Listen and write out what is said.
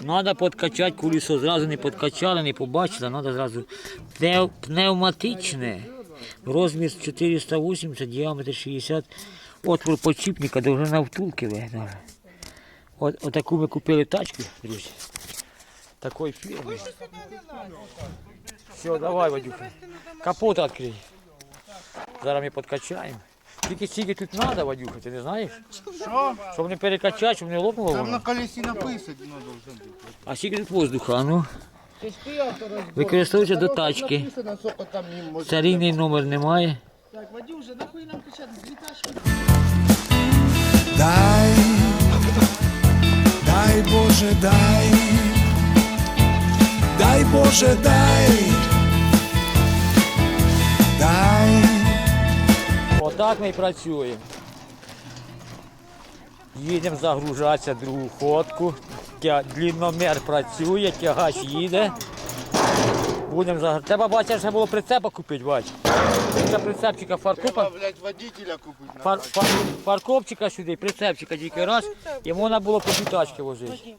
Треба підкачати колесо, зразу не підкачали, не побачили, треба зразу пневматичне. Розмір 480, діаметр 60, отвор подшипника, довжина втулки. вигнали. От, отаку ми купили тачку, друзі. Такої фірми. Все, давай, Вадюха. Капот відкрий. Зараз ми підкачаємо. Тільки стільки тут треба, Вадюха, ти не знаєш? Що? Щоб не перекачати, щоб не лопнуло Там воно. на колесі написано должен бути. А скільки тут воздуха, а ну? Ти стояв, розбор. Використовується до тачки. Написано, скільки там їм може. Серійний номер немає. Так, Вадюша, нахуй нам кричати, дві тачки. Дай, дай Боже, дай, дай Боже, дай, Отак ми і працюємо. Їдемо загружатися другу ходку. Длінномер працює, тягач їде. Будемо загружати. Треба бачиш, ще було прицепа купити, бач. Це прицепчика фаркопа. Треба, блядь, водителя купити. Фар, фар, фаркопчика сюди, прицепчика тільки раз, і можна було по дві тачки возити.